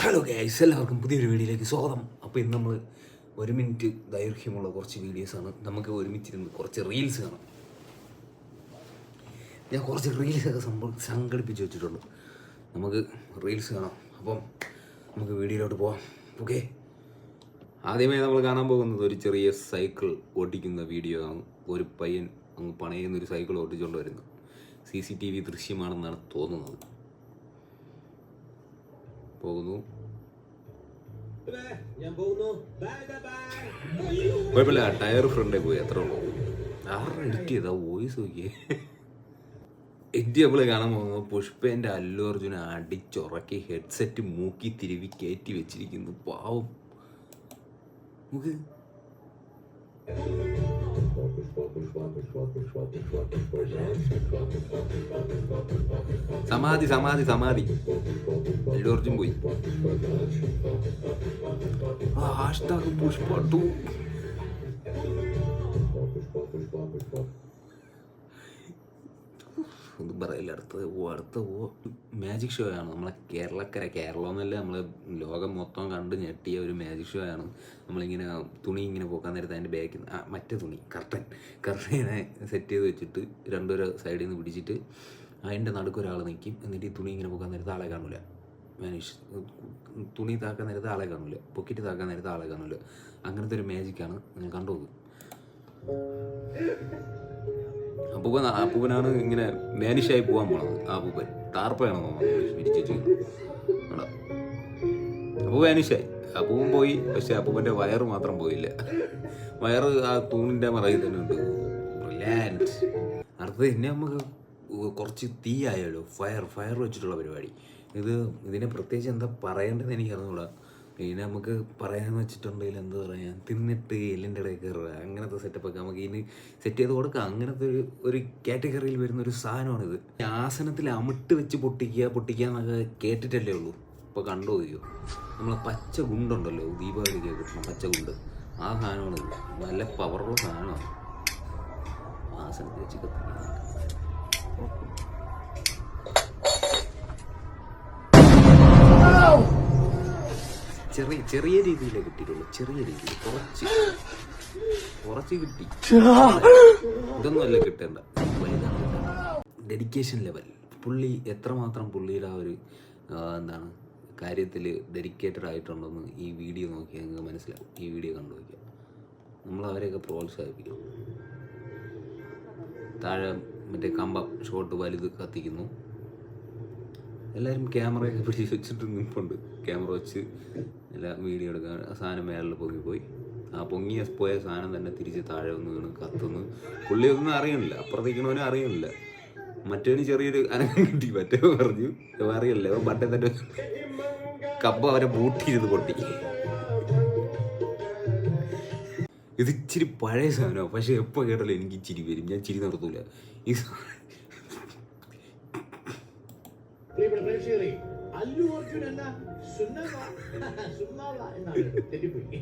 Hello guys എല്ലാവർക്കും പുതിയൊരു വീഡിയോയിലേക്ക് സ്വാഗതം. അപ്പോൾ ഇന്ന് നമ്മൾ ഒരു മിനിറ്റ് ദൈർഘ്യമുള്ള കുറച്ച് വീഡിയോസാണ് നമുക്ക് ഒരുമിച്ചിരുന്ന് കുറച്ച് റീൽസ് കാണാം. ഞാൻ കുറച്ച് റീൽസൊക്കെ സംഘടിപ്പിച്ച് വെച്ചിട്ടുള്ളൂ നമുക്ക് റീൽസ് കാണാം. അപ്പം നമുക്ക് വീഡിയോയിലോട്ട് പോവാം. ഓക്കെ ആദ്യമേ നമ്മൾ കാണാൻ പോകുന്നത് ഒരു ചെറിയ സൈക്കിൾ ഓടിക്കുന്ന വീഡിയോ ആണ്. ഒരു പയ്യൻ അങ്ങ് പണയുന്ന ഒരു സൈക്കിൾ ഓടിച്ചുകൊണ്ട് വരുന്നു. സി സി ടി വി ദൃശ്യമാണെന്നാണ് തോന്നുന്നത്. പോകുന്നു. കുഴപ്പമില്ല ടയർ ഫ്രണ്ടേ പോയി എത്ര ഉള്ളൂ. ആരുടെ എഡിറ്റ് ചെയ്താ? വോയിസ് നോക്കിയേ. എഡിറ്റ് നമ്മൾ കാണാൻ പോകുന്നത് പുഷ്പേന്റെ അല്ലു അർജുന അടിച്ചുറക്കി ഹെഡ്സെറ്റ് മൂക്കി തിരുവി കയറ്റി വെച്ചിരിക്കുന്നു. പാവം. നമുക്ക് സമാധി സമാധി സമാധി അല്ലു അർജുൻ പോയി ഹാഷ്ടാഗ് പുഷ്പ ടു ഒന്നും പറയില്ല. അടുത്തത് ഓ അടുത്ത ഓ മാജിക് ഷോ ആണ്. നമ്മളെ കേരളക്കര കേരളം എന്നല്ല നമ്മൾ ലോകം മൊത്തം കണ്ട് ഞെട്ടിയ ഒരു മാജിക് ഷോ ആണ്. നമ്മളിങ്ങനെ തുണി ഇങ്ങനെ പോക്കാൻ നേരത്തെ അതിന്റെ ബാക്കിൽ മറ്റേ തുണി കർട്ടൻ കർട്ടനെ സെറ്റ് ചെയ്ത് വെച്ചിട്ട് രണ്ടൊരു സൈഡിൽ നിന്ന് പിടിച്ചിട്ട് അതിന്റെ നടുക്ക് ഒരാൾ നിൽക്കും എന്നിട്ട് ഈ തുണി ഇങ്ങനെ പോക്കാൻ നേരത്തെ ആളെ കാണൂല. മാനിഷ് തുണി താക്കാൻ നേരത്തെ ആളെ കാണൂല. പൊക്കറ്റ് താക്കാൻ നേരത്തെ ആളെ കാണൂല. അങ്ങനത്തെ ഒരു മാജിക്കാണ് നിങ്ങൾ കണ്ടു അപ്പൂപ്പൻ അപ്പൂപ്പനാണ് ഇങ്ങനെ മാനിഷായി പോകാൻ പോണത്. ആ അപ്പൂപ്പൻ. ടാർപ്പയാണെന്ന് തോന്നുന്നു. വിരിച്ചു അപ്പൂ മാനിഷായി അപ്പൂപ്പൻ പോയി. പക്ഷെ അപ്പൂപ്പന്റെ വയറ് മാത്രം പോയില്ല. വയറ് ആ തൂണിന്റെ മറയിൽ തന്നെ ഉണ്ട്. അടുത്തത് ഇന്നെ നമുക്ക് കുറച്ച് തീ ആയാലോ? ഫയർ ഫയർ വെച്ചിട്ടുള്ള പരിപാടി. ഇത് ഇതിനെ പ്രത്യേകിച്ച് എന്താ പറയേണ്ടതെന്ന് എനിക്ക് ഇതിനെ നമുക്ക് പറയാന്ന് വെച്ചിട്ടുണ്ടെങ്കിൽ എന്താ പറയാ തിന്നിട്ട് എല്ലിന്റെ ഇടയിൽ കയറുക അങ്ങനത്തെ സെറ്റപ്പ് ഒക്കെ നമുക്ക് ഇനി സെറ്റ് ചെയ്ത് കൊടുക്കാം. അങ്ങനത്തെ ഒരു ഒരു കാറ്റഗറിയിൽ വരുന്ന ഒരു സാധനമാണിത്. ആസനത്തിൽ അമിട്ട് വെച്ച് പൊട്ടിക്കുക പൊട്ടിക്കുക എന്നൊക്കെ കേട്ടിട്ടല്ലേ ഉള്ളൂ. ഇപ്പോൾ കണ്ടുപോയോ നമ്മളെ പച്ച ഗുണ്ടുണ്ടല്ലോ ദീപാവലിക്ക് കിട്ടുന്ന പച്ച ഗുണ്ട്. ആ സാധനമാണ് ഇത് നല്ല പവറുള്ള സാധനമാണ്. ആസനത്തിൽ വെച്ച് കത്തിക്കുക. ചെറിയ ചെറിയ രീതിയിലേ കിട്ടിയിട്ടുള്ളൂ. ചെറിയ രീതിയിൽ. കുറച്ച് കുറച്ച് കിട്ടി. ഇതൊന്നും അല്ല കിട്ടേണ്ട. വലുതാണ് ഡെഡിക്കേഷൻ ലെവൽ പുള്ളി എത്രമാത്രം പുള്ളിയുടെ ആ ഒരു എന്താണ് കാര്യത്തിൽ ഡെഡിക്കേറ്റഡ് ആയിട്ടുണ്ടെന്ന് ഈ വീഡിയോ നോക്കിയാൽ നിങ്ങൾക്ക് മനസ്സിലാവും. ഈ വീഡിയോ കണ്ടു നോക്കിയാൽ നമ്മൾ അവരെയൊക്കെ പ്രോത്സാഹിപ്പിക്കും. താഴെ മറ്റേ കമ്പം ഷോട്ട് വലുത് കത്തിക്കുന്നു. എല്ലാവരും ക്യാമറയൊക്കെ പിടിച്ച് വെച്ചിട്ട് നിൽപ്പുണ്ട് ക്യാമറ വെച്ച് എല്ലാം വീഡിയോ എടുക്കാൻ സാധനം മേളിൽ പൊങ്ങിപ്പോയി ആ പൊങ്ങിയ പോയ സാധനം തന്നെ തിരിച്ച് താഴെ ഒന്ന് വീണ് കത്തുന്നു. പുള്ളി ഒന്നും അറിയണില്ല. അപ്പുറത്തേക്കണവനും അറിയണില്ല. മറ്റവന് ചെറിയൊരു അനക്കം കിട്ടി. മറ്റേ പറഞ്ഞു അറിയില്ല? മറ്റേ തന്നെ കപ്പ അവരെ ബൂട്ടിയിരുന്ന് പൊട്ടി. ഇത് ഇച്ചിരി പഴയ സാധനമാണ് പക്ഷെ എപ്പോൾ കേട്ടാലും എനിക്ക് ചിരി വരും. ഞാൻ ചിരി നിർത്തൂല ഈ പ്രിയപ്പെട്ട പ്രേക്ഷകരെ അല്ലു അർജുൻ എന്ന സുന്നവ സുന്നാവ എന്നാണ് തെറ്റിപ്പോയി.